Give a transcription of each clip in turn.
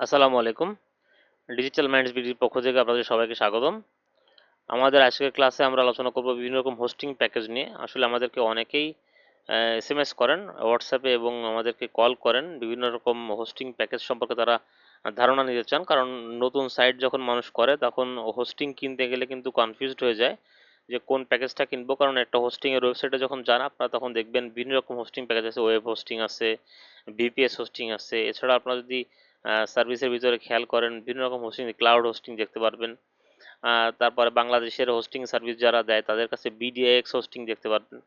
আসসালামু আলাইকুম। Digital minds বিডির পক্ষ থেকে আপনাদের সবাইকে স্বাগতম। আমাদের আজকের ক্লাসে আমরা আলোচনা করব বিভিন্ন রকম হোস্টিং প্যাকেজ নিয়ে। আসলে আমাদেরকে অনেকেই এস এম এস করেন হোয়াটসঅ্যাপে এবং আমাদেরকে কল করেন। বিভিন্ন রকম হোস্টিং প্যাকেজ সম্পর্কে তারা ধারণা নিতে চান। কারণ নতুন সাইট যখন মানুষ করে, তখন হোস্টিং কিনতে গেলে কিন্তু কনফিউজড হয়ে যায় যে কোন প্যাকেজটা কিনবো। কারণ একটা হোস্টিংয়ের ওয়েবসাইটে যখন যান, আপনারা তখন দেখবেন বিভিন্ন রকম হোস্টিং প্যাকেজ আছে। ওয়েব হোস্টিং আছে বিপিএস হোস্টিং আছে। এছাড়া আপনারা যদি সার্ভিসের ভিতরে খেয়াল করেন, বিভিন্ন রকম হোস্টিং ক্লাউড হোস্টিং দেখতে পারবেন। তারপরে বাংলাদেশের হোস্টিং সার্ভিস যারা দেয়, তাদের কাছে বিডিআইএক্স হোস্টিং দেখতে পারবেন।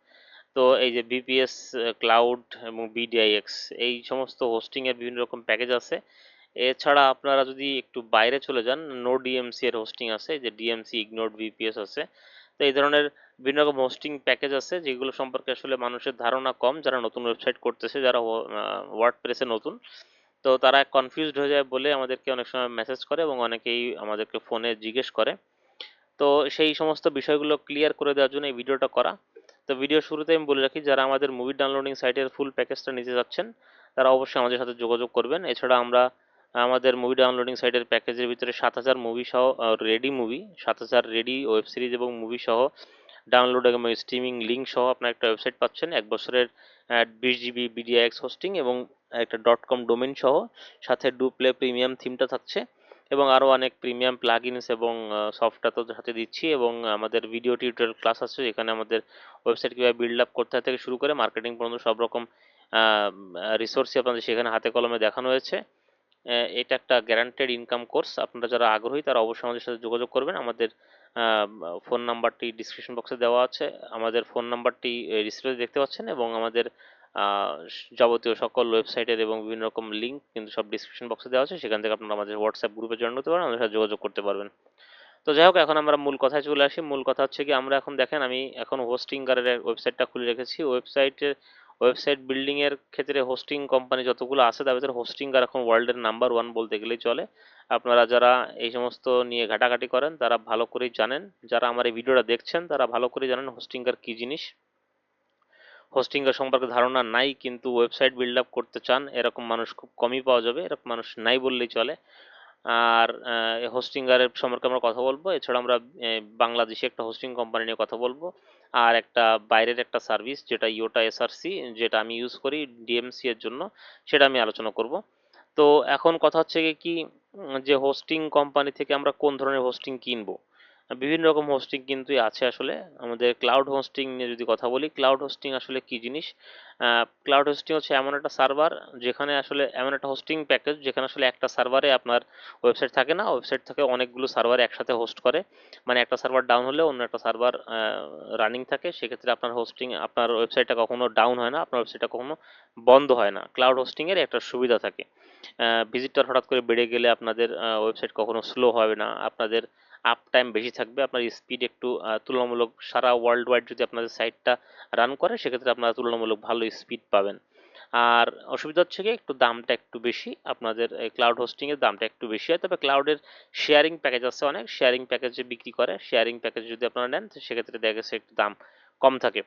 তো এই যে বিপিএস ক্লাউড এবং বিডিআইএক্স এই সমস্ত হোস্টিংয়ের বিভিন্ন রকম প্যাকেজ আছে। এছাড়া আপনারা যদি একটু বাইরে চলে যান নো ডিএমসি এর হোস্টিং আছে যে ডিএমসি ইগনোর বিপিএস আছে। তো এই ধরনের বিভিন্ন রকম হোস্টিং প্যাকেজ আছে, যেগুলো সম্পর্কে আসলে মানুষের ধারণা কম, যারা নতুন ওয়েবসাইট করতেছে, যারা ওয়ার্ড প্রেসে নতুন। তো তারা কনফিউজড হয়ে যায় বলে আমাদেরকে অনেক সময় মেসেজ করে এবং অনেকেই আমাদেরকে ফোনে জিজ্ঞেস করে। তো সেই সমস্ত বিষয়গুলো ক্লিয়ার করে দেওয়ার জন্য এই ভিডিওটা করা। তো ভিডিও শুরুতে আমি বলে রাখি, যারা আমাদের মুভি ডাউনলোডিং সাইটের ফুল প্যাকেজটা নিতে যাচ্ছেন, তারা অবশ্যই আমাদের সাথে যোগাযোগ করবেন। এছাড়া আমরা আমাদের মুভি ডাউনলোডিং সাইটের প্যাকেজের ভিতরে সাত হাজার মুভি সহ রেডি মুভি সাত হাজার রেডি ওয়েব সিরিজ এবং মুভি সহ ডাউনলোড এবং স্ট্রিমিং লিঙ্ক সহ আপনার একটা ওয়েবসাইট পাচ্ছেন। এক বছরের বিশ জিবি বিডিআইএক্স হোস্টিং এবং একটা ডট কম ডোমেন সহ, সাথে ডু প্লে প্রিমিয়াম থিমটা থাকছে, এবং আরও অনেক প্রিমিয়াম প্লাগইনস এবং সফটওয়্যার তো সাথে দিচ্ছি, এবং আমাদের ভিডিও টিউটোরিয়াল ক্লাস আছে এখানে আমাদের ওয়েবসাইট কীভাবে বিল্ড আপ করতে থেকে শুরু করে মার্কেটিং পর্যন্ত সব রকম রিসোর্সই আপনাদের সেখানে হাতে কলমে দেখানো হয়েছে। এটা একটা গ্যারান্টেড ইনকাম কোর্স আপনারা যারা আগ্রহী তারা অবশ্যই আমাদের সাথে যোগাযোগ করবেন, আমাদের ফোন নাম্বারটি ডিসক্রিপশন বক্সে দেওয়া আছে, আমাদের ফোন নাম্বারটি ডিসপ্লে দেখতে পাচ্ছেন, এবং আমাদের যাবতীয় সকল ওয়েবসাইটের এবং বিভিন্ন রকম লিঙ্ক কিন্তু সব ডিসক্রিপশন বক্সে দেওয়া আছে। সেখান থেকে আপনারা আমাদের হোয়াটসঅ্যাপ গ্রুপে জয়েন হতে পারেন, আমাদের সাথে যোগাযোগ করতে পারবেন। তো যাই হোক, এখন আমরা মূল কথায় চলে আসি। মূল কথা হচ্ছে কি, আমরা এখন দেখেন, আমি এখন হোস্টিংকারের ওয়েবসাইটটা খুলে রেখেছি। ওয়েবসাইটের ওয়েবসাইট বিল্ডিং এর ক্ষেত্রে হোস্টিং কোম্পানি যতগুলো আছে, তার ভিতরে হোস্টিংকার এখন ওয়ার্ল্ডের নাম্বার ওয়ান বলতে গেলেই চলে। আপনারা যারা এই সমস্ত নিয়ে ঘাটাঘাটি করেন, তারা ভালো করেই জানেন। যারা আমার এই ভিডিওটা দেখছেন, তারা ভালো করে জানেন হোস্টিংকার কি জিনিস। হোস্টিংয়ের সম্পর্কে ধারণা নাই, কিন্তু ওয়েবসাইট বিল্ড আপ করতে চান, এরকম মানুষ খুব কমই পাওয়া যাবে, এরকম মানুষ নাই বললেই চলে। আর হোস্টিংয়ারের সম্পর্কে আমরা কথা বলব, এছাড়া আমরা বাংলাদেশে একটা হোস্টিং কোম্পানি নিয়ে কথা বলব, আর একটা বাইরের একটা সার্ভিস যেটা ইওটা এসআরসি যেটা আমি ইউজ করি ডিএমসি এর জন্য, সেটা আমি আলোচনা করব। তো এখন কথা হচ্ছে কি, যে হোস্টিং কোম্পানি থেকে আমরা কোন ধরনের হোস্টিং কিনবো? বিভিন্ন রকম হোস্টিং কিন্তু আছে আসলে। আমাদের ক্লাউড হোস্টিং নিয়ে যদি কথা বলি ক্লাউড হোস্টিং আসলে কি জিনিস? ক্লাউড হোস্টিং হচ্ছে এমন একটা সার্ভার যেখানে আসলে এমন একটা হোস্টিং প্যাকেজ যেখানে আসলে একটা সার্ভারে আপনার ওয়েবসাইট থাকে না ওয়েবসাইট থেকে অনেকগুলো সার্ভার একসাথে হোস্ট করে। মানে একটা সার্ভার ডাউন হলে অন্য একটা সার্ভার রানিং থাকে। সেক্ষেত্রে আপনার হোস্টিং আপনার ওয়েবসাইটটা কখনো ডাউন হয় না, আপনার ওয়েবসাইটটা কখনো বন্ধ হয় না। ক্লাউড হোস্টিংয়ের একটা সুবিধা থাকে। ভিজিটর হঠাৎ করে বেড়ে গেলে আপনাদের ওয়েবসাইট কখনো স্লো হবে না। আপনাদের আপ টাইম বেশি থাকবে, আপনার স্পিড একটু তুলনামূলক সারা ওয়ার্ল্ড ওয়াইড যদি আপনাদের সাইটটা রান করে, সেক্ষেত্রে আপনারা তুলনামূলক ভালো স্পিড পাবেন। আর অসুবিধা হচ্ছে কি, একটু দামটা একটু বেশি, আপনাদের ক্লাউড হোস্টিংয়ের দামটা একটু বেশি হয়। তবে ক্লাউডের শেয়ারিং প্যাকেজ আছে অনেক শেয়ারিং প্যাকেজে বিক্রি করে শেয়ারিং প্যাকেজ যদি আপনারা নেন, সেক্ষেত্রে দেখা গেছে একটু দাম কম থাকে।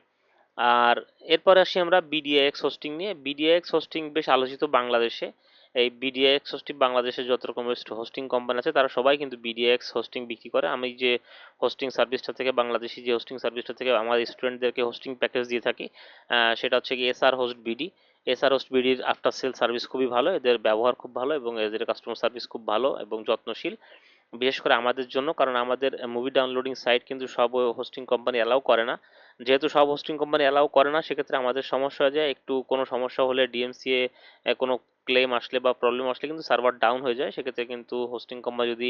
আর এরপরে আসি আমরা বিডিএক্স হোস্টিং নিয়ে। বিডিএক্স হোস্টিং বেশ আলোচিত বাংলাদেশে। এই বিডিএক্স হোস্টিং বাংলাদেশের যত রকম হোস্টিং কোম্পানি আছে, তারা সবাই কিন্তু বিডিএক্স হোস্টিং বিক্রি করে। আমি যে হোস্টিং সার্ভিসটা থেকে, বাংলাদেশি যে হোস্টিং সার্ভিসটা থেকে আমার স্টুডেন্টদেরকে হোস্টিং প্যাকেজ দিয়ে থাকি সেটা হচ্ছে কি SR host BD SR host বিডির after sale service খুবই ভালো, এদের ব্যবহার খুব ভালো এবং এদের কাস্টমার সার্ভিস খুব ভালো এবং যত্নশীল। বিশেষ করে আমাদের জন্য, কারণ আমাদের মুভি ডাউনলোডিং সাইট কিন্তু সব হোস্টিং কোম্পানি অ্যালাউ করে না। যেহেতু সব হোস্টিং কোম্পানি অ্যালাউ করে না, সেক্ষেত্রে আমাদের সমস্যা হয়ে যায়। একটু কোনো সমস্যা হলে ডিএমসিএ কোনো ক্লেম আসলে বা প্রবলেম আসলে কিন্তু সার্ভার ডাউন হয়ে যায়। সেক্ষেত্রে কিন্তু হোস্টিং কোম্পানি যদি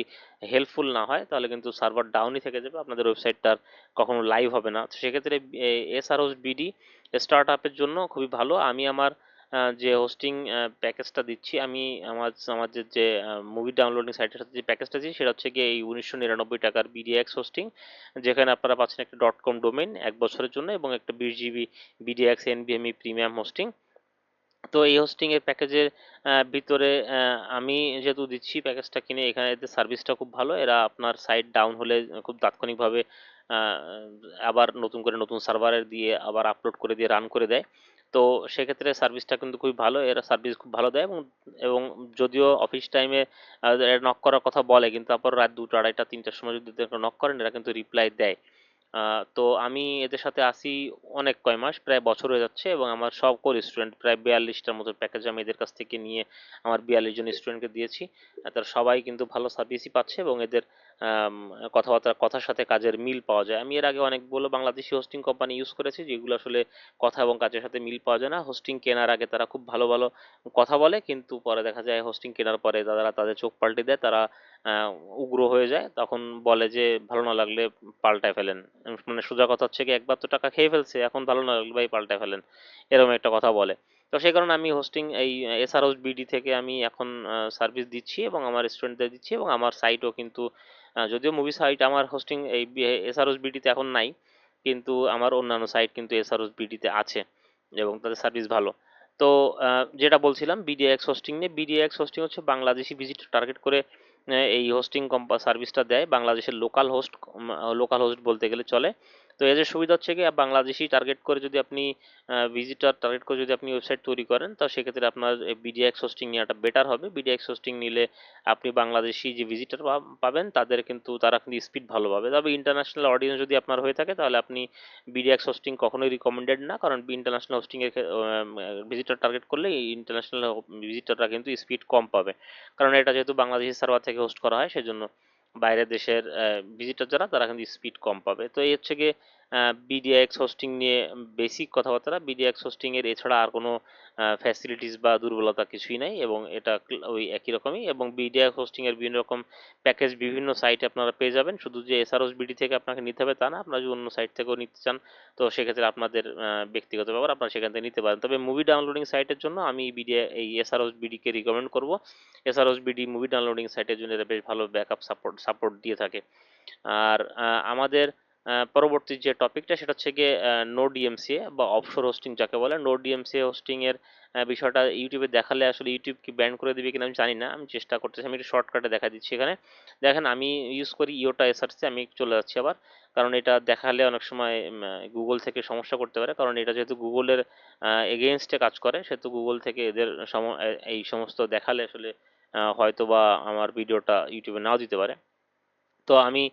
হেল্পফুল না হয়, তাহলে কিন্তু সার্ভার ডাউনই থেকে যাবে। আপনাদের ওয়েবসাইটটার কখনো লাইভ হবে না। সেক্ষেত্রে এসআরওস বিডি স্টার্ট আপের জন্য খুবই ভালো। আমি আমার যে হোস্টিং প্যাকেজটা দিচ্ছি, আমি আমার আমাদের যে মুভি ডাউনলোডিং সাইটের সাথে যে প্যাকেজটা দিচ্ছি, সেটা হচ্ছে গিয়ে এই উনিশশো নিরানব্বই টাকার বিডিএক্স হোস্টিং যেখানে আপনারা পাচ্ছেন একটা ডট কম ডোমেন এক বছরের জন্য এবং একটা বিশ জিবি বিডিএক্স এনবিএমই প্রিমিয়াম হোস্টিং তো এই হোস্টিং এর প্যাকেজের ভিতরে আমি যেহেতু দিচ্ছি প্যাকেজটা কিনে, এখানে এদের সার্ভিসটা খুব ভালো, এরা আপনার সাইট ডাউন হলে খুব তাৎক্ষণিকভাবে আবার নতুন করে নতুন সার্ভারের দিয়ে, আবার আপলোড করে দিয়ে রান করে দেয়। তো সেক্ষেত্রে সার্ভিসটা কিন্তু খুবই ভালো, এরা সার্ভিস খুব ভালো দেয় এবং এবং যদিও অফিস টাইমে নক করার কথা বলে, কিন্তু তারপর রাত দুটো, আড়াইটা, তিনটার সময় যদি নক করেন, এরা কিন্তু রিপ্লাই দেয়। তো আমি এদের সাথে আসি অনেক কয় মাস, প্রায় বছর হয়ে যাচ্ছে এবং আমার সব কোর স্টুডেন্ট প্রায় বিয়াল্লিশটার মতো প্যাকেজ আমি এদের কাছ থেকে নিয়ে আমার বিয়াল্লিশ জন স্টুডেন্টকে দিয়েছি। তারা সবাই কিন্তু ভালো সার্ভিসই পাচ্ছে এবং এদের কথাবার্তা, কথার সাথে কাজের মিল পাওয়া যায়। আমি এর আগে অনেকগুলো বাংলাদেশি হোস্টিং কোম্পানি ইউজ করেছি, যেগুলো আসলে কথা এবং কাজের সাথে মিল পাওয়া যায় না। হোস্টিং কেনার আগে তারা খুব ভালো ভালো কথা বলে, কিন্তু পরে দেখা যায় হোস্টিং কেনার পরে তারা তাদের চোখ পাল্টে দেয়, তারা উগ্র হয়ে যায়। তখন বলে যে, ভালো না লাগলে পাল্টায় ফেলেন। মানে সোজা কথা হচ্ছে কি, একবার তো টাকা খেয়ে ফেলছে, এখন ভালো না লাগলে ভাই পাল্টায় ফেলেন। এরকম একটা কথা বলে। তো সেই কারণে আমি হোস্টিং এই এসআরওস বিডি থেকে আমি এখন সার্ভিস দিচ্ছি এবং আমার স্টুডেন্টদের দিচ্ছি এবং আমার সাইটও কিন্তু যদিও মুভি সাইট আমার হোস্টিং এই এসআরএস বিটিতে এখন নাই, কিন্তু আমার অন্যান্য সাইট কিন্তু এসআরএস বিটিতে আছে এবং তাদের সার্ভিস ভালো। তো যেটা বলছিলাম বিডিএক্স হোস্টিং নিয়ে বিডিএক্স হোস্টিং হচ্ছে বাংলাদেশি ভিজিট টার্গেট করে এই হোস্টিং কম্পা সার্ভিসটা দেয়, বাংলাদেশের লোকাল হোস্ট লোকাল হোস্ট বলতে গেলে চলে। তো এদের সুবিধা হচ্ছে কি, বাংলাদেশি টার্গেট করে যদি আপনি ভিজিটার টার্গেট করে যদি আপনি ওয়েবসাইট তৈরি করেন, তো সেক্ষেত্রে আপনার বিডিএক্স হোস্টিং নেওয়াটা বেটার হবে। বিডিএক্স হোস্টিং নিলে আপনি বাংলাদেশি যে ভিজিটার পাবেন, তাদের কিন্তু তারা কিন্তু স্পিড ভালো পাবে। তবে ইন্টারন্যাশনাল অডিয়েন্স যদি আপনার হয়ে থাকে, তাহলে আপনি বিডিএক্স হোস্টিং কখনোই রিকমেন্ডেড না, কারণ ইন্টারন্যাশনাল হোস্টিংয়ের ভিজিটার টার্গেট করলে ইন্টারন্যাশনাল ভিজিটাররা কিন্তু স্পিড কম পাবে। কারণ এটা যেহেতু বাংলাদেশি সার্ভার থেকে হোস্ট করা হয়, সেজন্য বাইরের দেশের ভিজিটর যারা তারা কিন্তু স্পিড কম পাবে। তো এই হচ্ছে গিয়ে বিডিএক্স হোস্টিং নিয়ে বেসিক কথাবার্তা বিডিএক্স হোস্টিং এর এছাড়া আর কোনো ফ্যাসিলিটিস বা দুর্বলতা কিছুই নাই এবং এটা ওই একই রকমই এবং বিডিএক্স হোস্টিং এর বিভিন্ন রকম প্যাকেজ বিভিন্ন সাইটে আপনারা পেয়ে যাবেন। শুধু যে এসআরওস বিডি থেকে আপনাকে নিতে হবে তা না, আপনারা যদি অন্য সাইট থেকেও নিতে চান, তো সেক্ষেত্রে আপনাদের ব্যক্তিগত ব্যাপার আপনারা সেখান থেকে নিতে পারেন। তবে মুভি ডাউনলোডিং সাইটের জন্য আমি বিডিএ এই এসআরওস বিডিকে রিকমেন্ড করব। এসআরওস বিডি মুভি ডাউনলোডিং সাইটের জন্য এটা বেশ ভালো ব্যাকআপ সাপোর্ট সাপোর্ট দিয়ে থাকে। আর আমাদের পরবর্তী যে টপিকটা সেটা হচ্ছে গিয়ে নো ডিএমসিএ বা অফশোর হোস্টিং যাকে বলে। নো ডিএমসিএ হোস্টিং এর বিষয়টা ইউটিউবে দেখালে আসলে ইউটিউব কি ব্যান করে দিবে কিনা আমি জানি না। আমি চেষ্টা করতেছি, আমি একটু শর্টকাটে দেখা দিচ্ছি এখানে। দেখেন, আমি ইউজ করি ইওটা এসআরসি আমি চলে যাচ্ছি আবার। কারণ এটা দেখালে অনেক সময় গুগল থেকে সমস্যা করতে পারে। কারণ এটা যেহেতু গুগলের এগেনস্টে কাজ করে, সেহেতু গুগল থেকে এদের এই সমস্ত দেখালে আসলে হয়তো বা আমার ভিডিওটা ইউটিউবে নাও দিতে পারে। তো আমি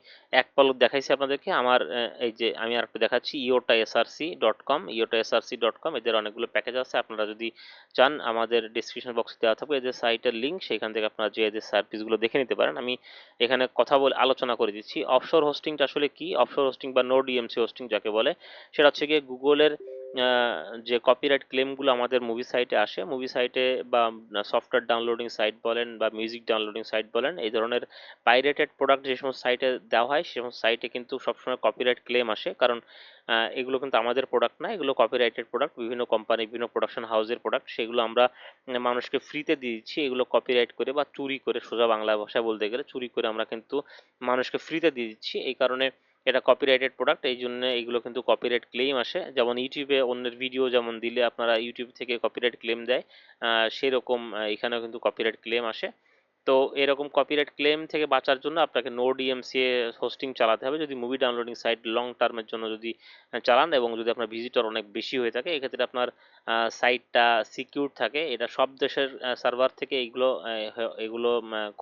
এক পলক দেখাইছি আপনাদেরকে। আমার এই যে আমি আর একটু দেখাচ্ছি iota SRC dot com iota SRC dot com এদের অনেকগুলো প্যাকেজ আছে। আপনারা যদি চান, আমাদের ডিসক্রিপশন বক্সে দেওয়া থাকবে। এদের সাইটের লিঙ্ক সেখান থেকে আপনারা যে এদের সার্ভিসগুলো দেখে নিতে পারেন। আমি এখানে কথা বলে আলোচনা করে দিচ্ছি। অফশোর হোস্টিংটা আসলে কি? অফশোর হোস্টিং বা নো ডিএমসি হোস্টিং যাকে বলে, সেটা হচ্ছে গিয়ে গুগলের যে কপিরাইট ক্লেমগুলো আমাদের মুভি সাইটে আসে মুভি সাইটে বা সফটওয়্যার ডাউনলোডিং সাইট বলেন বা মিউজিক ডাউনলোডিং সাইট বলেন, এই ধরনের পাইরেটেড প্রোডাক্ট যে সমস্ত সাইটে দেওয়া হয়, সে সমস্ত সাইটে কিন্তু সবসময় কপিরাইট ক্লেম আসে। কারণ এগুলো কিন্তু আমাদের প্রোডাক্ট না, এগুলো কপিরাইটেড প্রোডাক্ট বিভিন্ন কোম্পানি বিভিন্ন প্রোডাকশন হাউসের প্রোডাক্ট সেগুলো আমরা মানুষকে ফ্রিতে দিয়ে দিচ্ছি, এগুলো কপিরাইট করে বা চুরি করে সোজা বাংলা ভাষায় বলতে গেলে চুরি করে আমরা কিন্তু মানুষকে ফ্রিতে দিয়ে দিচ্ছি। এই কারণে এটা কপিরাইটেড প্রোডাক্ট এই জন্য এইগুলো কিন্তু কপিরাইট ক্লেম আসে। যেমন ইউটিউবে অন্যের ভিডিও যেমন দিলে আপনারা ইউটিউব থেকে কপিরাইট ক্লেম দেয় সেরকম এখানেও কিন্তু কপিরাইট ক্লেম আসে। তো এরকম কপিরাইট ক্লেম থেকে বাঁচার জন্য আপনাকে নো ডিএমসিএ হোস্টিং চালাতে হবে। যদি মুভি ডাউনলোডিং সাইট লং টার্মের জন্য যদি চালান এবং যদি আপনার ভিজিটর অনেক বেশি হয়ে থাকে, এক্ষেত্রে আপনার সাইটটা সিকিউর থাকে। এটা সব দেশের সার্ভার থেকে হ- এগুলো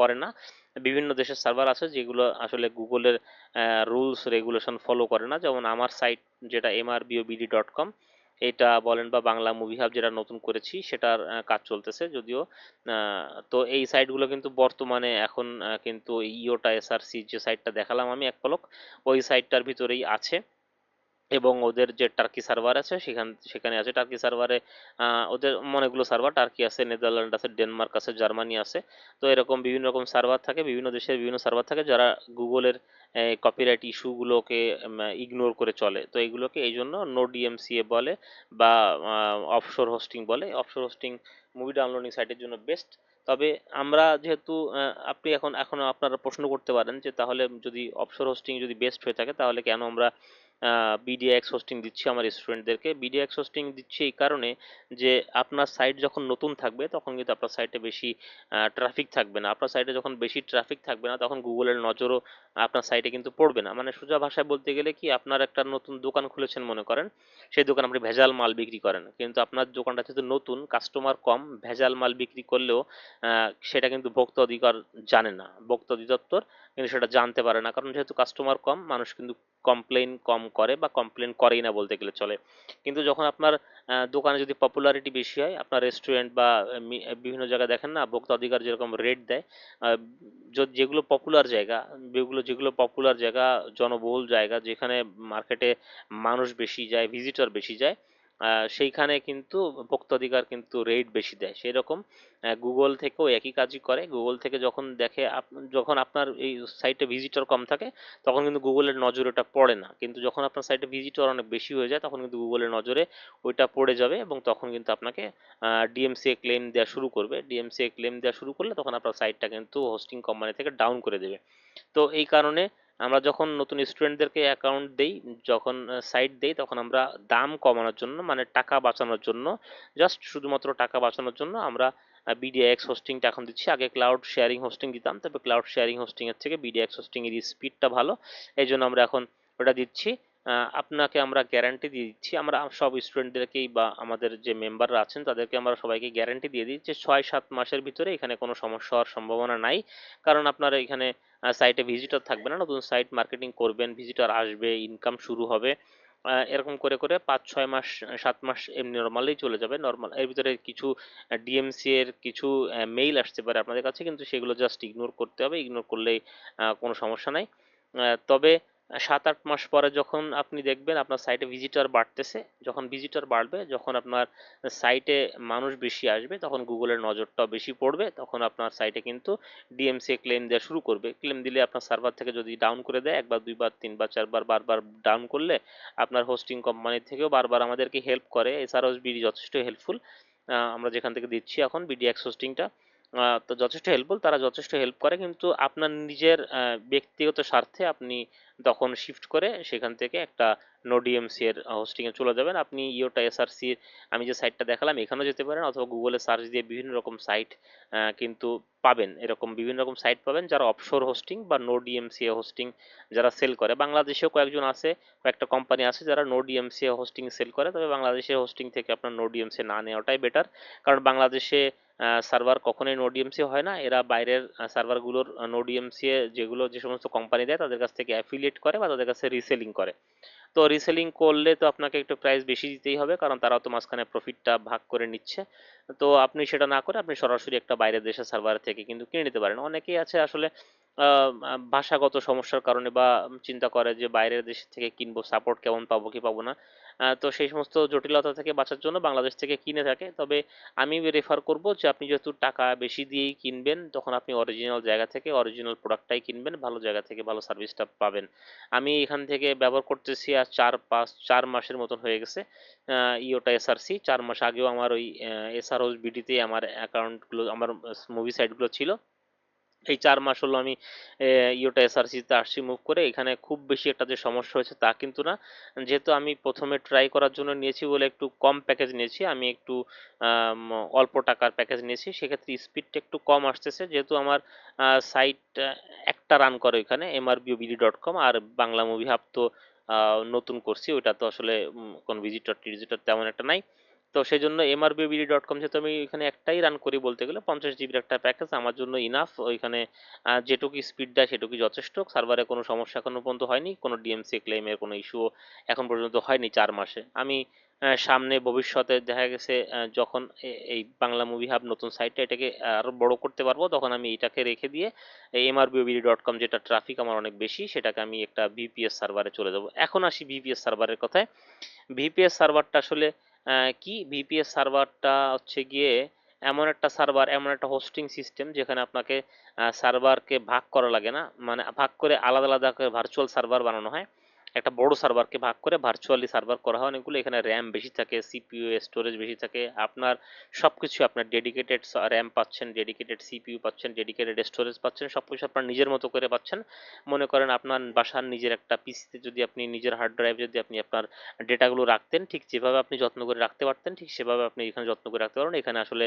করে না। বিভিন্ন দেশের সার্ভার আছে যেগুলো আসলে গুগলের রুলস রেগুলেশন ফলো করে না। যেমন আমার সাইট যেটা এমআরবিওবিডি ডট কম এটা বলেন বা বাংলা মুভি হাব যেটা নতুন করেছি, সেটার কাজ চলতেছে যদিও তো এই সাইটগুলো কিন্তু বর্তমানে এখন কিন্তু ইওটা এসআরসি যে সাইটটা দেখালাম আমি এক পলক, ওই সাইটটার ভিতরেই আছে। এবং ওদের যে টার্কি সার্ভার আছে, সেখান, সেখানে আছে টার্কি সার্ভারে ওদের অনেকগুলো সার্ভার টার্কি আছে নেদারল্যান্ড আছে ডেনমার্ক আছে জার্মানি আছে। তো এরকম বিভিন্ন রকম সার্ভার থাকে, বিভিন্ন দেশের বিভিন্ন সার্ভার থাকে যারা গুগলের কপিরাইট ইস্যুগুলোকে ইগনোর করে চলে। তো এগুলোকে এই জন্য নো ডিএমসিএ বলে বা অফশোর হোস্টিং বলে। অফশোর হোস্টিং মুভি ডাউনলোডিং সাইটের জন্য বেস্ট তবে আমরা যেহেতু আপনি এখন এখন আপনারা প্রশ্ন করতে পারেন যে তাহলে যদি অফশোর হোস্টিং যদি বেস্ট হয়ে থাকে, তাহলে কেন আমরা বিডিএক্স হোস্টিং দিচ্ছি আমার স্টুডেন্টদেরকে বিডিএক্স হোস্টিং দিচ্ছি এই কারণে যে আপনার সাইট যখন নতুন থাকবে, তখন কিন্তু আপনার সাইটে বেশি ট্রাফিক থাকবে না। আপনার সাইটে যখন বেশি ট্রাফিক থাকবে না, তখন গুগলের নজরও আপনার সাইটে কিন্তু পড়বে না। মানে সোজা ভাষায় বলতে গেলে কি, আপনার একটা নতুন দোকান খুলেছেন মনে করেন, সেই দোকান আপনি ভেজাল মাল বিক্রি করেন। কিন্তু আপনার দোকানটা যেহেতু নতুন কাস্টমার কম, ভেজাল মাল বিক্রি করলেও সেটা কিন্তু ভোক্তা অধিকার জানে না। ভোক্তা অধিদপ্তর কিন্তু সেটা জানতে পারে না। কারণ যেহেতু কাস্টমার কম, মানুষ কিন্তু কমপ্লেন কম করে বা কমপ্লেন করেই না বলতে গেলে চলে। কিন্তু যখন আপনার দোকানে যদি পপুলারিটি বেশি হয়, আপনার রেস্টুরেন্ট বা বিভিন্ন জায়গায় দেখেন না, ভোক্তা অধিকার যেরকম রেট দেয় যেগুলো পপুলার জায়গা, যেগুলো যেগুলো পপুলার জায়গা, জনবহুল জায়গা, যেখানে মার্কেটে মানুষ বেশি যায় ভিজিটর বেশি যায় সেইখানে কিন্তু ভোক্তাধিকার কিন্তু রেট বেশি দেয়। সেই রকম গুগল থেকেও একই কাজই করে। গুগল থেকে যখন দেখে যখন আপনার এই সাইটে ভিজিটর কম থাকে, তখন কিন্তু গুগলের নজরে ওটা পড়ে না। কিন্তু যখন আপনার সাইটে ভিজিটর অনেক বেশি হয়ে যায়, তখন কিন্তু গুগলের নজরে ওইটা পড়ে যাবে এবং তখন কিন্তু আপনাকে ডিএমসিএ ক্লেম দেওয়া শুরু করবে। ডিএমসিএ ক্লেম দেওয়া শুরু করলে তখন আপনার সাইটটা কিন্তু হোস্টিং কোম্পানি থেকে ডাউন করে দেবে। তো এই কারণে আমরা যখন নতুন স্টুডেন্টদেরকে অ্যাকাউন্ট দেই, যখন সাইট দেই, তখন আমরা দাম কমানোর জন্য মানে টাকা বাঁচানোর জন্য জাস্ট শুধুমাত্র টাকা বাঁচানোর জন্য আমরা বিডিএক্স হোস্টিংটা এখন দিচ্ছি। আগে ক্লাউড শেয়ারিং হোস্টিং দিতাম তবে ক্লাউড শেয়ারিং হোস্টিংয়ের থেকে বিডিএক্স হোস্টিংয়ের স্পিডটা ভালো। এই জন্য আমরা এখন ওটা দিচ্ছি। আপনাকে আমরা গ্যারান্টি দিয়ে দিচ্ছি। আমরা সব স্টুডেন্টদেরকেই বা আমাদের যে মেম্বাররা আছেন, তাদেরকে আমরা সবাইকে গ্যারান্টি দিয়ে যে ছয় সাত মাসের ভিতরে এখানে কোনো সমস্যা হওয়ার সম্ভাবনা নাই। কারণ আপনার এখানে সাইটে ভিজিটর থাকবে না। নতুন সাইট মার্কেটিং করবেন ভিজিটর আসবে ইনকাম শুরু হবে। এরকম করে করে পাঁচ, ছয় মাস, সাত মাস এমনি নর্মালেই চলে যাবে। নর্মাল এর ভিতরে কিছু ডিএমসি এর কিছু মেইল আসতে পারে আপনাদের কাছে। কিন্তু সেগুলো জাস্ট ইগনোর করতে হবে। ইগনোর করলেই কোনো সমস্যা নাই। তবে সাত আট মাস পরে যখন আপনি দেখবেন আপনার সাইটে ভিজিটর বাড়তেছে, যখন ভিজিটর বাড়বে, যখন আপনার সাইটে মানুষ বেশি আসবে, তখন গুগলের নজরটাও বেশি পড়বে, তখন আপনার সাইটে কিন্তু ডিএমসি ক্লেম দেওয়া শুরু করবে। ক্লেম দিলে আপনার সার্ভার থেকে যদি ডাউন করে দেয়, একবার, দুইবার, তিনবার, চারবার, বারবার ডাউন করলে আপনার হোস্টিং কোম্পানি থেকেও বারবার আমাদেরকে হেল্প করে। এছাড়াও বিডি যথেষ্ট হেল্পফুল আমরা যেখান থেকে দিচ্ছি এখন বিডি এক্স হোস্টিংটা তো যথেষ্ট হেল্পফুল তারা যথেষ্ট হেল্প করে। কিন্তু আপনার নিজের ব্যক্তিগত স্বার্থে আপনি তখন শিফট করে সেখান থেকে একটা নো ডিএমসি এর হোস্টিং এ চলে যাবেন। আপনি ইওটা এসআরসি আমি যে সাইটটা দেখালাম, এখানেও যেতে পারেন অথবা গুগলে সার্চ দিয়ে বিভিন্ন রকম সাইট কিন্তু পাবেন। এরকম বিভিন্ন রকম সাইট পাবেন যারা অফশোর হোস্টিং বা নো ডিএমসি হোস্টিং যারা সেল করে। বাংলাদেশেও কয়েকজন আছে, কয়েকটা কোম্পানি আছে যারা নো ডিএমসি হোস্টিং সেল করে। তবে বাংলাদেশের হোস্টিং থেকে আপনার নো ডিএমসি না নেওয়াটাই বেটার কারণ বাংলাদেশে সার্ভার কখনোই নো ডিএমসি হয় না। এরা বাইরের সার্ভারগুলোর নো ডিএমসি যেগুলো, যে সমস্ত কোম্পানি দেয়, তাদের কাছ থেকে অ্যাফিলিয়েট করে বা তাদের কাছে রিসেলিং করে। তো রিসেলিং করলে তো আপনাকে একটু প্রাইস বেশি দিতেই হবে, কারণ তারাও তো মাঝখানে প্রফিটটা ভাগ করে নিচ্ছে। তো আপনি সেটা না করে আপনি সরাসরি একটা বাইরের দেশের সার্ভার থেকে কিন্তু কিনে নিতে পারেন। অনেকেই আছে আসলে ভাষাগত সমস্যার কারণে বা চিন্তা করে যে বাইরের দেশ থেকে কিনবো সাপোর্ট কেমন পাবো কি পাবো না। তো সেই সমস্ত জটিলতা থেকে বাঁচার জন্য বাংলাদেশ থেকে কিনে থাকে। তবে আমি রেফার করব যে আপনি যেহেতু টাকা বেশি দিয়েই কিনবেন, তখন আপনি অরিজিনাল জায়গা থেকে অরিজিনাল প্রোডাক্টটাই কিনবেন, ভালো জায়গা থেকে ভালো সার্ভিসটা পাবেন। আমি এখান থেকে ব্যবহার করতেছি আর চার পাঁচ, চার মাসের মতন হয়ে গেছে ইওটা এসআরসি চার মাস আগেও আমার ওই এসআরওস বিডিতে আমার অ্যাকাউন্টগুলো আমার মুভি সাইটগুলো ছিল। এই চার মাস হলো আমি ইওটা এসআরসিতে আসছি মুভ করে। এখানে খুব বেশি একটা যে সমস্যা হয়েছে তা কিন্তু না। যেহেতু আমি প্রথমে ট্রাই করার জন্য নিয়েছি বলে একটু কম প্যাকেজ নিয়েছি, আমি একটু অল্প টাকার প্যাকেজ নিয়েছি, সেক্ষেত্রে স্পিডটা একটু কম আসতেছে। যেহেতু আমার সাইট একটা রান করে ওইখানে এমআরবিওবিডি ডট কম আর বাংলা মুভি হাব তো নতুন করছি। ওইটা তো আসলে কোনো ভিজিটর টিজিটর তেমন একটা নাই। তো সেই জন্য এমআরবিবিডি ডট কম যেহেতু আমি এখানে একটাই রান করি বলতে গেলে, পঞ্চাশ জিবির একটা প্যাকেজ আমার জন্য ইনাফ ওইখানে যেটুকু স্পিড দেয় সেটুকুই যথেষ্ট। সার্ভারে কোনো সমস্যা এখনও পর্যন্ত হয়নি, কোনো ডিএমসি ক্লেমের কোনো ইস্যুও এখন পর্যন্ত হয়নি চার মাসে। আমি সামনে ভবিষ্যতে দেখা গেছে যখন এই বাংলা মুভি হাব নতুন সাইটটা এটাকে আরও বড় করতে পারব, তখন আমি এটাকে রেখে দিয়ে এমআরবিবিডি ডট কম যেটা ট্রাফিক আমার অনেক বেশি, সেটাকে আমি একটা ভিপিএস সার্ভারে চলে যাব। এখন আসি ভিপিএস সার্ভারের কথায়। ভিপিএস সার্ভারটা আসলে কি ভিপিএস সার্ভারটা হচ্ছে গিয়ে এমন একটা সার্ভার এমন একটা হোস্টিং সিস্টেম যেখানে আপনাকে সার্ভারকে ভাগ করা লাগে না। মানে ভাগ করে আলাদা আলাদা করে ভার্চুয়াল সার্ভার বানানো হয়। একটা বড় সার্ভারকে ভাগ করে ভার্চুয়ালি সার্ভার করা হয়। অনেকগুলো এখানে র্যাম বেশি থাকে সিপিইউ স্টোরেজ বেশি থাকে। আপনার সব কিছু আপনার ডেডিকেটেড র্যাম পাচ্ছেন ডেডিকেটেড সিপিইউ পাচ্ছেন ডেডিকেটেড স্টোরেজ পাচ্ছেন সব কিছু আপনার নিজের মতো করে পাচ্ছেন। মনে করেন আপনার বাসার নিজের একটা পিসিতে যদি আপনি নিজের হার্ড ড্রাইভ যদি আপনি আপনার ডেটাগুলো রাখতেন, ঠিক যেভাবে আপনি যত্ন করে রাখতে পারতেন, ঠিক সেভাবে আপনি এখানে যত্ন করে রাখতে পারেন এখানে আসলে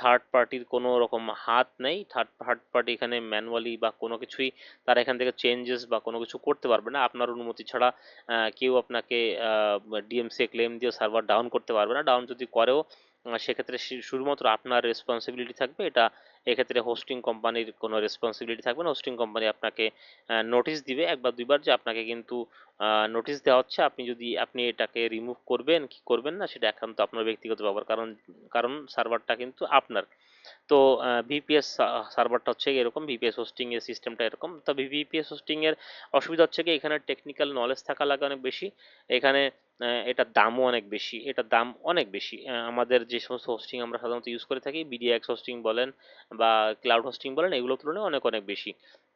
থার্ড পার্টির কোনো রকম হাত নেই। থার্ড থার্ড পার্টি এখানে ম্যানুয়ালি বা কোনো কিছুই তারা এখান থেকে চেঞ্জেস বা কোনো কিছু করতে পারবে না। আপনার অনুমতি ছাড়া কেউ আপনাকে ডিএমসি ক্লেম দিয়ে সার্ভার ডাউন করতে পারবে না। ডাউন যদি করেও সেক্ষেত্রে শুধুমাত্র আপনার রেসপন্সিবিলিটি থাকবে। এটা এক্ষেত্রে হোস্টিং কোম্পানির কোনো রেসপন্সিবিলিটি থাকবে না। হোস্টিং কোম্পানি আপনাকে নোটিশ দিবে একবার দুইবার যে আপনাকে কিন্তু নোটিশ দেওয়া হচ্ছে। আপনি যদি, আপনি এটাকে রিমুভ করবেন, কি করবেন না, সেটা একান্ত আপনার ব্যক্তিগত ব্যাপার। কারণ কারণ সার্ভারটা কিন্তু আপনার। তো ভিপিএস সার্ভারটা হচ্ছে এরকম ভিপিএস হোস্টিং এর সিস্টেমটা এরকম। তো ভিপিএস হোস্টিং এর অসুবিধা হচ্ছে কি, এখানে টেকনিক্যাল নলেজ থাকা লাগে অনেক বেশি। এখানে এটা এটার দামও অনেক বেশি, এটার দাম অনেক বেশি। আমাদের যে সমস্ত হোস্টিং আমরা সাধারণত ইউজ করে থাকি বিডিএক্স হোস্টিং বলেন বা ক্লাউড হোস্টিং বলেন, এগুলোর তুলনায় অনেক অনেক বেশি।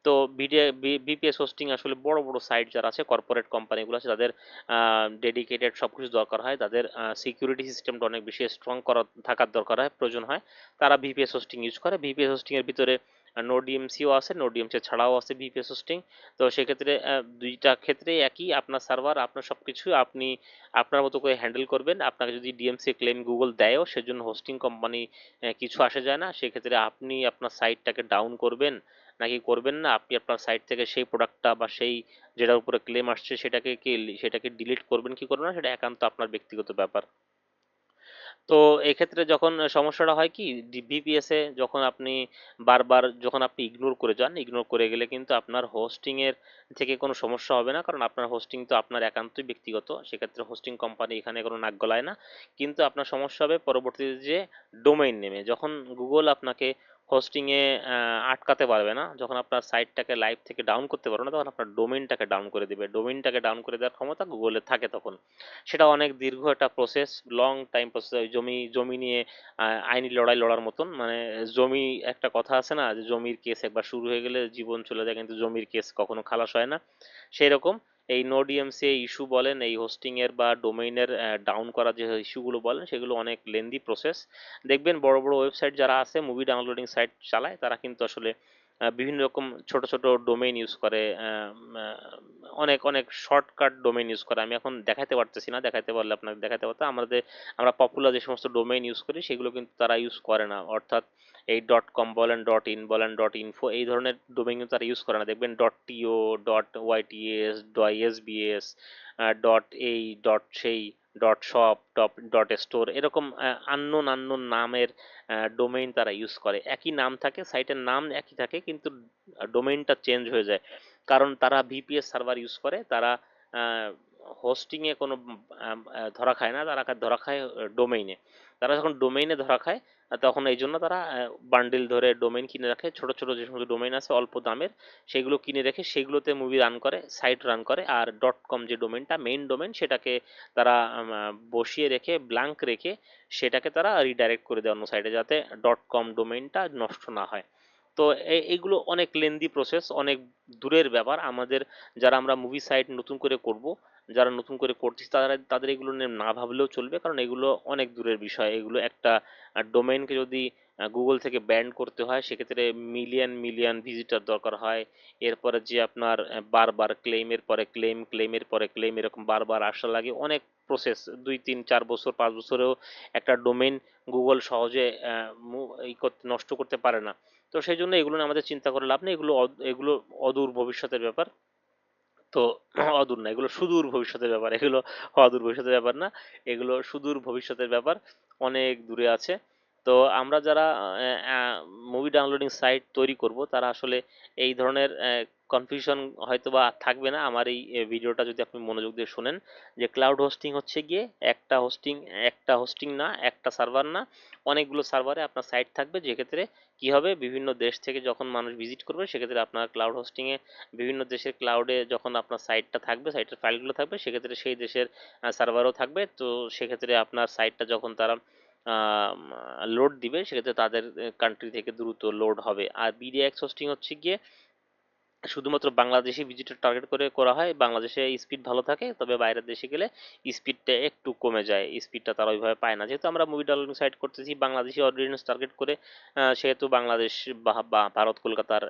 তো বিপিএস হোস্টিং আসলে বড় বড় সাইট যারা আছে কর্পোরেট কোম্পানিগুলো আছে, তাদের ডেডিকেটেড সব কিছু দরকার হয়। তাদের সিকিউরিটি সিস্টেমটা অনেক বেশি স্ট্রং করা থাকার দরকার হয়, প্রয়োজন হয়। তারা ভিপিএস হোস্টিং ইউজ করে। ভিপিএস হোস্টিং এর ভিতরে নো ডিএমসিও আছে নো ডিএমসি ছাড়াও আছে ভিপিএস হোস্টিং তো সেক্ষেত্রে দুইটা ক্ষেত্রে একই। আপনার সার্ভার আপনার সব সবকিছু, আপনি, আপনার মতো করে হ্যান্ডেল করবেন। আপনাকে যদি ডিএমসি ক্লেম গুগল দেয়ও, সেজন্য হোস্টিং কোম্পানি কিছু আসে যায় না। সেক্ষেত্রে আপনি আপনার সাইটটাকে ডাউন করবেন। নাকি করবেন না। আপনি আপনার সাইট থেকে সেই প্রোডাক্টটা বা সেই যেটার উপরে ক্লেম আসছে সেটাকে কি সেটাকে ডিলিট করবেন কি করবেন না? সেটা একান্ত আপনার ব্যক্তিগত ব্যাপার। তো এক্ষেত্রে যখন সমস্যাটা হয় কি ভিপিএস যখন আপনি বারবার যখন আপনি ইগনোর করে যান ইগনোর করে গেলে কিন্তু আপনার হোস্টিং এর থেকে কোনো সমস্যা হবে না। কারণ আপনার হোস্টিং তো আপনার একান্তই ব্যক্তিগত। সেক্ষেত্রে হোস্টিং কোম্পানি এখানে কোনো নাক গলায় না। কিন্তু আপনার সমস্যা হবে পরবর্তীতে যে ডোমেইন নেমে যখন গুগল আপনাকে হোস্টিং এ আটকাতে পারবে না। যখন আপনার সাইটটাকে লাইভ থেকে ডাউন করতে পারবে না, তখন আপনার ডোমেইনটাকে ডাউন করে দেবে। ডোমেইনটাকে ডাউন করে দেওয়ার ক্ষমতা গুগলের থাকে তখন। সেটা অনেক দীর্ঘ একটা প্রসেস লং টাইম প্রসেস জমি জমি নিয়ে আইনি লড়াই লড়ার মতন। মানে জমি একটা কথা আছে না, যে জমির কেস একবার শুরু হয়ে গেলে জীবন চলে যায়, কিন্তু জমির কেস কখনো খালাস হয় না। সেই রকম এই নো এই ইস্যু বলেন, এই হোস্টিংয়ের বা ডোমেইনের ডাউন করা যে ইস্যুগুলো বলেন, সেগুলো অনেক লেন্দি প্রসেস দেখবেন বড় বড় ওয়েবসাইট যারা আছে মুভি ডাউনলোডিং সাইট চালায়, তারা কিন্তু আসলে বিভিন্ন রকম ছোট ছোট ডোমেইন ইউজ করে অনেক অনেক শর্টকাট ডোমেইন ইউজ করে। আমি এখন দেখাতে পারতেছি না দেখাতে পারলে আপনাকে দেখাতে পারতাম। আমাদের, আমরা পপুলার যে সমস্ত ডোমেইন ইউজ করি, সেগুলো কিন্তু তারা ইউজ করে না। অর্থাৎ এই. ডট কম বলেন ডট ইন বলেন ডট ইনফো এই ধরনের ডোমেইন কিন্তু তারা ইউজ করে না। দেখবেন. Dot TO dot YTS dot SBS dot এই ডট সেই dot shop dot dot store এরকম আননোন আননোন নামের ডোমেইন তারা ইউজ করে। একই নাম থাকে সাইটের নাম একই থাকে, কিন্তু ডোমেইনটা চেঞ্জ হয়ে যায়। কারণ তারা ভিপিএস সার্ভার ইউজ করে, তারা হোস্টিংয়ে কোনো ধরা খায় না, তারা ধরা খায় ডোমেইনে তারা যখন ডোমেইনে ধরা খায় তখন এই জন্য তারা বান্ডিল ধরে ডোমেইন কিনে রাখে। ছোট ছোট যে সমস্ত ডোমেইন আছে, অল্প দামের, সেগুলো কিনে রেখে সেগুলোতে মুভি রান করে সাইট রান করে, আর ডট কম যে ডোমেইনটা মেইন ডোমেইন সেটাকে তারা বসিয়ে রেখে ব্ল্যাঙ্ক রেখে, সেটাকে তারা রিডাইরেক্ট করে দেয় অন্য সাইটে যাতে ডট কম ডোমেইনটা নষ্ট না হয়। তো এইগুলো অনেক লেন্দি প্রসেস অনেক দূরের ব্যাপার। আমাদের, যারা আমরা মুভি সাইট নতুন করে করব যারা নতুন করে করছি তারা, তাদের এগুলো নিয়ে না ভাবলেও চলবে। কারণ এগুলো অনেক দূরের বিষয়। এগুলো একটা ডোমেইনকে যদি গুগল থেকে ব্যান্ড করতে হয়, সেক্ষেত্রে মিলিয়ন মিলিয়ন ভিজিটর দরকার হয়। এরপরে যে আপনার বারবার ক্লেমের পরে ক্লেম ক্লেমের পরে ক্লেম এরকম বারবার আসা লাগে। অনেক প্রসেস দুই, তিন, চার বছর, পাঁচ বছরেও একটা ডোমেইন গুগল সহজে ই করতে নষ্ট করতে পারে না। তো সেই জন্য এগুলো আমাদের চিন্তা করে লাভ নেই। এগুলো এগুলো অদূর ভবিষ্যতের ব্যাপার। তো অদূর না। এগুলো সুদূর ভবিষ্যতের ব্যাপার। এগুলো অদূর ভবিষ্যতের ব্যাপার না। এগুলো সুদূর ভবিষ্যতের ব্যাপার। অনেক দূরে আছে। তো আমরা যারা মুভি ডাউনলোডিং সাইট তৈরি করব, তারা আসলে এই ধরনের কনফিউশন হয়তো বা থাকবে না। আমার এই ভিডিওটা যদি আপনি মনোযোগ দিয়ে শোনেন, যে ক্লাউড হোস্টিং হচ্ছে গিয়ে একটা হোস্টিং একটা হোস্টিং না, একটা সার্ভার না, অনেকগুলো সার্ভারে আপনার সাইট থাকবে। যেক্ষেত্রে কি হবে? বিভিন্ন দেশ থেকে যখন মানুষ ভিজিট করবে, সেক্ষেত্রে আপনার ক্লাউড হোস্টিংয়ে বিভিন্ন দেশের ক্লাউডে যখন আপনার সাইটটা থাকবে সাইটের ফাইলগুলো থাকবে, সেক্ষেত্রে সেই দেশের সার্ভারও থাকবে। তো সেক্ষেত্রে আপনার সাইটটা যখন তারা লোড দিবে, সেক্ষেত্রে তাদের কান্ট্রি থেকে দ্রুত লোড হবে। আর বিডিএক্স হোস্টিং হচ্ছে গিয়ে শুধুমাত্র বাংলাদেশি ভিজিটর টার্গেট করে করা হয়, বাংলাদেশে স্পিড ভালো থাকে, তবে বাইরের দেশে গেলে স্পিডটা একটু কমে যায় স্পিডটা তারা ওইভাবে পায় না। যেহেতু আমরা মুভি ডাউনলোডিং সাইট করতেছি, বাংলাদেশি অডিয়েন্স টার্গেট করে সেহেতু বাংলাদেশ বা ভারত, কলকাতার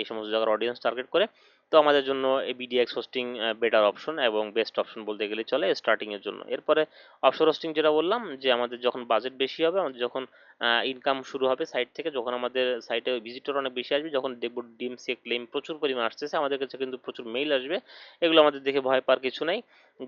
এই সমস্ত জায়গার অডিয়েন্স টার্গেট করে তো আমাদের জন্য বিডিএক্স হোস্টিং বেটার অপশন এবং বেস্ট অপশন বলতে গেলে চলে স্টার্টিং এর জন্য। এরপরে অফশোর হোস্টিং যেটা বললাম, যে আমাদের যখন বাজেট বেশি হবে, আমাদের যখন ইনকাম শুরু হবে সাইট থেকে, যখন আমাদের সাইটে ভিজিটর অনেক বেশি আসবে, যখন দেখব ডিমসি ক্লেম প্রচুর পরিমাণ আসতেছে, আমাদের কাছে কিন্তু প্রচুর মেইল আসবে। এগুলো আমাদের দেখে ভয় পাওয়ার কিছু নাই।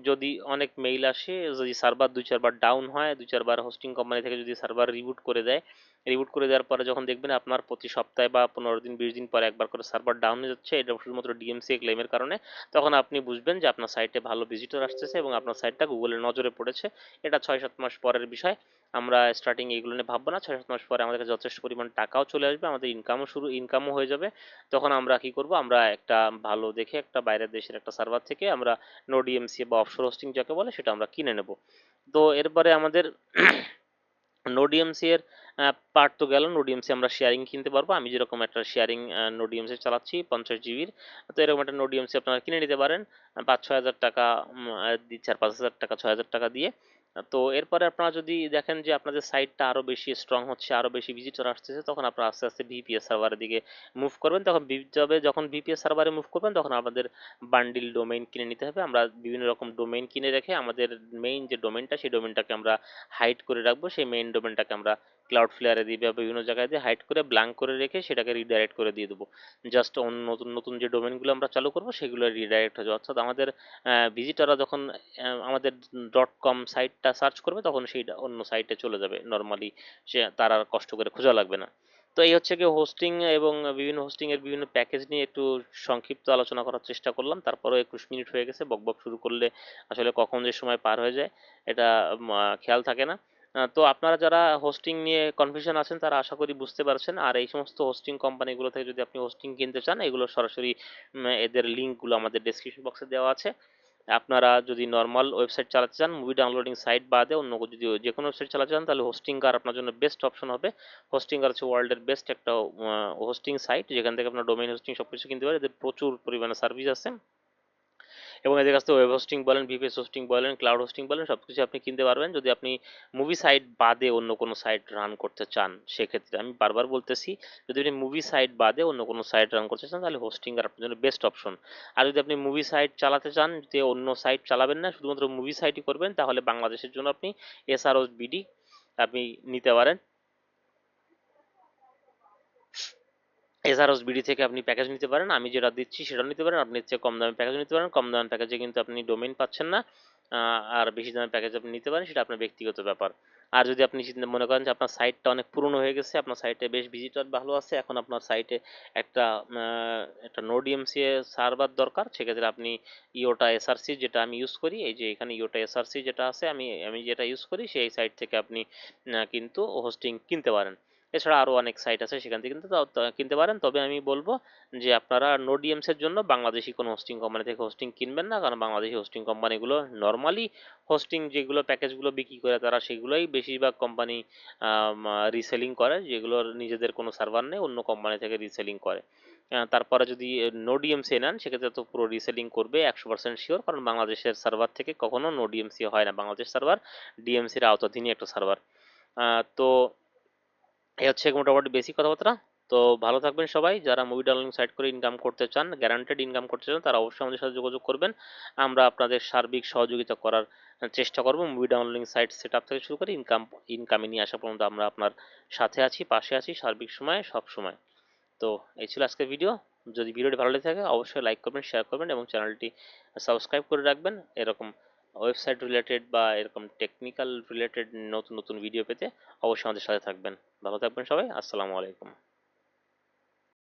যদি অনেক মেইল আসে, যদি সার্ভার দুই চারবার ডাউন হয়, দুই চারবার হোস্টিং কোম্পানি থেকে যদি সার্ভার রিবুট করে দেয় রিবুট করে দেওয়ার পরে যখন দেখবেন আপনার প্রতি সপ্তাহে বা পনেরো দিন, বিশ দিন পরে একবার করে সার্ভার ডাউন হয়ে যাচ্ছে, এটা শুধুমাত্র ডিএমসি ক্লেমের কারণে। তখন আপনি বুঝবেন যে আপনার সাইটে ভালো ভিজিটর আসতেছে এবং আপনার সাইটটা গুগলের নজরে পড়েছে। এটা ছয়, সাত মাস পরের বিষয়। আমরা স্টার্টিং এইগুলো নিয়ে ভাববো না, ছয়, সাত মাস পরে আমাদের যথেষ্ট পরিমাণ টাকাও চলে আসবে, আমাদের ইনকামও শুরু ইনকামও হয়ে যাবে। তখন আমরা কি করব? আমরা একটা ভালো দেখে একটা বাইরের দেশের একটা সার্ভার থেকে আমরা নো ডিএমসি বা অফশোর হোস্টিং যাকে বলে, সেটা আমরা কিনে নেব। তো এরপরে আমাদের নোডিএমসি এর পার্ট তো গেল নোডিএমসি আমরা শেয়ারিং কিনতে পারব। আমি যেরকম একটা শেয়ারিং নোডিএমসি চালাচ্ছি, পঞ্চাশ জিবির তো এরকম একটা নোডিএমসি আপনারা কিনে নিতে পারেন পাঁচ ছয় হাজার টাকা চার পাঁচ হাজার টাকা, ছয় হাজার টাকা দিয়ে। তো এরপরে আপনারা যদি দেখেন যে আপনাদের সাইটটা আরও বেশি স্ট্রং হচ্ছে আরও বেশি ভিজিটর আসতেছে, তখন আপনারা আস্তে আস্তে ভিপিএস সার্ভারের দিকে মুভ করবেন। তখন বি- তবে যখন ভিপিএস সার্ভারে মুভ করবেন, তখন আমাদের বান্ডিল ডোমেইন কিনে নিতে হবে। আমরা বিভিন্ন রকম ডোমেইন কিনে রেখে আমাদের মেইন যে ডোমেনটা সেই ডোমেনটাকে আমরা হাইড করে রাখব। সেই মেইন ডোমেনটাকে আমরা ক্লাউড ফ্লেয়ারে দিয়ে বা বিভিন্ন জায়গায় দিয়ে হাইড করে ব্ল্যাঙ্ক করে রেখে সেটাকে রিডাইরেক্ট করে দিয়ে দেবো। জাস্ট অন্য নতুন নতুন যে ডোমেনগুলো আমরা চালু করব সেগুলো রিডাইরেক্ট হয়ে অর্থাৎ আমাদের ভিজিটাররা যখন আমাদের ডট কম সাইটটা সার্চ করবে তখন সেই অন্য সাইটে চলে যাবে। নর্মালি সে, তার আর কষ্ট করে খোঁজা লাগবে না। তো এই হচ্ছে কি হোস্টিং এবং বিভিন্ন হোস্টিং এর বিভিন্ন প্যাকেজ নিয়ে একটু সংক্ষিপ্ত আলোচনা করার চেষ্টা করলাম। তারপরে একুশ মিনিট হয়ে গেছে। বকবক শুরু করলে আসলে কখন যে সময় পার হয়ে যায়, এটা খেয়াল থাকে না। তো আপনারা যারা হোস্টিং নিয়ে কনফিউশন আছেন, তারা আশা করি বুঝতে পারছেন। আর এই সমস্ত হোস্টিং কোম্পানিগুলো থেকে যদি আপনি হোস্টিং কিনতে চান, এগুলো সরাসরি এদের লিঙ্কগুলো আমাদের ডেসক্রিপশন বক্সে দেওয়া আছে। আপনারা যদি নর্মাল ওয়েবসাইট চালাতে চান মুভি ডাউনলোডিং সাইট বাদে অন্য যদি যে কোনো ওয়েবসাইট চালাতে চান, তাহলে হোস্টিংকার আপনার জন্য বেস্ট অপশন হবে। হোস্টিংকার হচ্ছে ওয়ার্ল্ডের বেস্ট একটা হোস্টিং সাইট যেখান থেকে আপনার ডোমেইন হোস্টিং সব কিছু কিনতে পারেন এদের প্রচুর পরিমাণে সার্ভিস আছে। এবং এদের কাছ থেকে ওয়েব হোস্টিং বলেন ভিপিএস হোস্টিং বলেন ক্লাউড হোস্টিং বলেন সব কিছু আপনি কিনতে পারবেন। যদি আপনি মুভি সাইট বাদে অন্য কোনো সাইট রান করতে চান, সেক্ষেত্রে আমি বারবার বলতেছি, যদি আপনি মুভি সাইট বাদে অন্য কোনো সাইট রান করতে চান, তাহলে হোস্টিং আর আপনার জন্য বেস্ট অপশন আর যদি আপনি মুভি সাইট চালাতে চান যে অন্য সাইট চালাবেন না, শুধুমাত্র মুভি সাইটই করবেন, তাহলে বাংলাদেশের জন্য আপনি এসআরও বিডি আপনি নিতে পারেন। এসআরএস বিডি থেকে আপনি প্যাকেজ নিতে পারেন। আমি যেটা দিচ্ছি সেটা নিতে পারেন। আপনি হচ্ছে কম দামে প্যাকেজ নিতে পারেন। কম দামের প্যাকেজে কিন্তু আপনি ডোমেইন পাচ্ছেন না। আর বেশি দামের প্যাকেজ আপনি নিতে পারেন। সেটা আপনার ব্যক্তিগত ব্যাপার। আর যদি আপনি মনে করেন যে আপনার সাইটটা অনেক পুরনো হয়ে গেছে, আপনার সাইটে বেশ ভিজিটর ভালো আছে, এখন আপনার সাইটে একটা একটা নোড ইএমসি সার্ভার দরকার। সেক্ষেত্রে আপনি ইওটা এসআরসি যেটা আমি ইউজ করি, এই যে এখানে ইওটা এসআরসি যেটা আছে, আমি আমি যেটা ইউজ করি, সেই সাইট থেকে আপনি কিন্তু হোস্টিং কিনতে পারেন। এছাড়া আরও অনেক সাইট আছে সেখান থেকে কিন্তু কিনতে পারেন। তবে আমি বলব যে আপনারা নোডিএমস এর জন্য বাংলাদেশি কোনো হোস্টিং কোম্পানি থেকে হোস্টিং কিনবেন না। কারণ বাংলাদেশি হোস্টিং কোম্পানিগুলো নর্মালি হোস্টিং যেগুলো প্যাকেজগুলো বিক্রি করে তারা সেগুলোই বেশিরভাগ কোম্পানি রিসেলিং করে, যেগুলোর নিজেদের কোনো সার্ভার নেই, অন্য কোম্পানি থেকে রিসেলিং করে। তারপরে যদি নোডিএমসি নেন, সেক্ষেত্রে তো পুরো রিসেলিং করবে একশো পার্সেন্ট শিওর কারণ বাংলাদেশের সার্ভার থেকে কখনো নোডিএমসি হয় না। বাংলাদেশ সার্ভার ডিএমসির আওতাধীনই একটা সার্ভার তো এই হচ্ছে মোটামুটি বেসিক কথাবার্তা। তো ভালো থাকবেন সবাই। যারা মুভি ডাউনলোডিং সাইট করে ইনকাম করতে চান গ্যারান্টেড ইনকাম করতে চান, তারা অবশ্যই আমাদের সাথে যোগাযোগ করবেন। আমরা আপনাদের সার্বিক সহযোগিতা করার চেষ্টা করব। Movie downloading site set up থেকে শুরু করে ইনকাম ইনকামে নিয়ে আসা পর্যন্ত আমরা আপনার সাথে আছি, পাশে আছি, সার্বিক সময়ে, সব সময়। তো এই ছিল আজকের ভিডিও যদি ভিডিওটি ভালো লেগে থাকে, অবশ্যই লাইক করবেন শেয়ার করবেন এবং চ্যানেলটি সাবস্ক্রাইব করে রাখবেন। এরকম ওয়েবসাইট রিলেটেড বা এরকম টেকনিক্যাল রিলেটেড নতুন নতুন ভিডিও পেতে অবশ্যই আমাদের সাথে থাকবেন। ভালো থাকবেন সবাই, আসসালামু আলাইকুম।